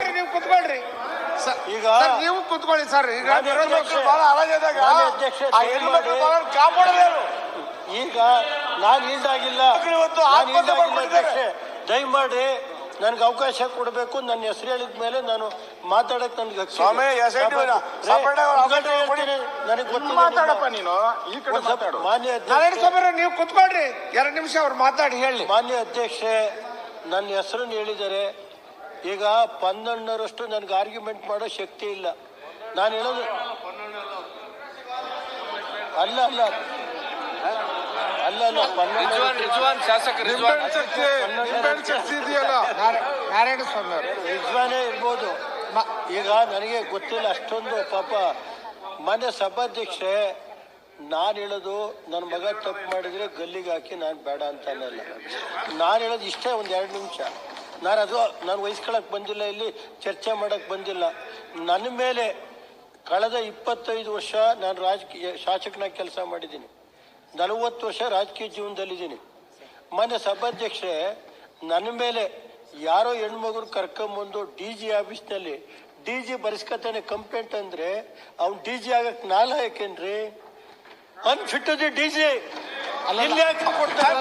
ನೀವು ಕುತ್ಕೊಳ್ರಿ. ಈಗ ನೀವು ಕುತ್ಕೊಳ್ಳಿ ಸರ್ ಈಗ ವಿರೋಧ ಪಕ್ಷ ಬಹಳ ಅಧ್ಯಕ್ಷ, ಆ ಹೆಣ್ಮಕ್ಳು ಬಹಳ ಕಾಪಾಡೋದೇನು ಈಗ ನಾನು ಈಲ್ಡಾಗಿಲ್ಲ ಇವತ್ತು ಆತ್ಮಹತ್ಯೆ ಮಾಡ್ಕೊಂಡಿದ್ದಾರೆ. ದಯಮಾಡಿ ನನ್ಗೆ ಅವಕಾಶ ಕೊಡಬೇಕು ನನ್ನ ಹೆಸರು ಹೇಳಿದ ಮೇಲೆ ನಾನು ಮಾತಾಡಕ್ಕೆ ನನ್ಗೆ. ಸ್ವಾಮಿ. ನನಗೆ ಗೊತ್ತು ಮಾತಾಡಪ್ಪ ನೀನು ಈ ಕಡೆ ಮಾತಾಡು. ಮಾನ್ಯ ಅಧ್ಯಕ್ಷ ಅಧ್ಯಕ್ಷೆ ನೀವು ಕುತ್ಕೊಳ್ರಿ. ಎರಡು ನಿಮಿಷ ಅವ್ರು ಮಾತಾಡಿ ಹೇಳಿ. ಮಾನ್ಯ ಅಧ್ಯಕ್ಷೆ ನನ್ನ ಹೆಸರನ್ನು ಹೇಳಿದ್ದಾರೆ ಈಗ ಪನ್ನಣ್ಣರಷ್ಟು ನನಗೆ ಆರ್ಗ್ಯುಮೆಂಟ್ ಮಾಡೋ ಶಕ್ತಿ ಇಲ್ಲ. ನಾನು ಹೇಳೋದು ಅಲ್ಲ ಅಲ್ಲ. ಅಲ್ಲ ಅಲ್ಲ. ನಾರಾಯಣ ಸ್ವಾಮಿ ಇರ್ಬೋದು. ಈಗ ನನಗೆ ಗೊತ್ತಿಲ್ಲ ಅಷ್ಟೊಂದು ಪಾಪ ಮನೆ ಸಭಾಧ್ಯಕ್ಷೆ ನಾನು ಹೇಳೋದು ನನ್ನ ಮಗ ತಪ್ಪು ಮಾಡಿದ್ರೆ ಗಲ್ಲಿಗೆ ಹಾಕಿ ನಾನು ಬೇಡ ಅಂತ ಅನ್ನಲ್ಲ ನಾನು ಹೇಳೋದು ಇಷ್ಟೇ ಒಂದು ಎರಡು ನಿಮಿಷ. ನಾನು ಅದು ನಾನು ವಹಿಸ್ಕೊಳಕ್ಕೆ ಬಂದಿಲ್ಲ ಇಲ್ಲಿ ಚರ್ಚೆ ಮಾಡೋಕ್ಕೆ ಬಂದಿಲ್ಲ. ನನ್ನ ಮೇಲೆ ಕಳೆದ ಇಪ್ಪತ್ತೈದು ವರ್ಷ ನಾನು ರಾಜಕೀಯ ಶಾಸಕನಾಗಿ ಕೆಲಸ ಮಾಡಿದ್ದೀನಿ. ನಲವತ್ತು ವರ್ಷ ರಾಜಕೀಯ ಜೀವನದಲ್ಲಿದ್ದೀನಿ. ಮೊನ್ನೆ ಸಭಾಧ್ಯಕ್ಷೆ ನನ್ನ ಮೇಲೆ ಯಾರೋ ಹೆಣ್ಮಗರು ಕರ್ಕೊಂಬಂದು ಡಿ ಜಿ ಆಫೀಸ್ನಲ್ಲಿ ಡಿ ಜಿ ಬರೆಸ್ಕತಾನೆ ಕಂಪ್ಲೇಂಟ್ ಅಂದರೆ ಅವ್ನು ಡಿ ಜಿ ಆಗಕ್ಕೆ ನಾಲ ಯಾಕೇನ್ರಿ? Unfit D G. ಅಲ್ಲಿ ಯಾಕೆ ಕೊಡ್ತಾರೆ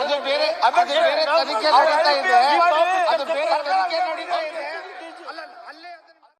ಅದು ಬೇರೆ ಅದು ಬೇರೆ ತನಿಖೆ ನಡೀತಾ ಇದೆ. ಅದು ಬೇರೆ ತನಿಖೆ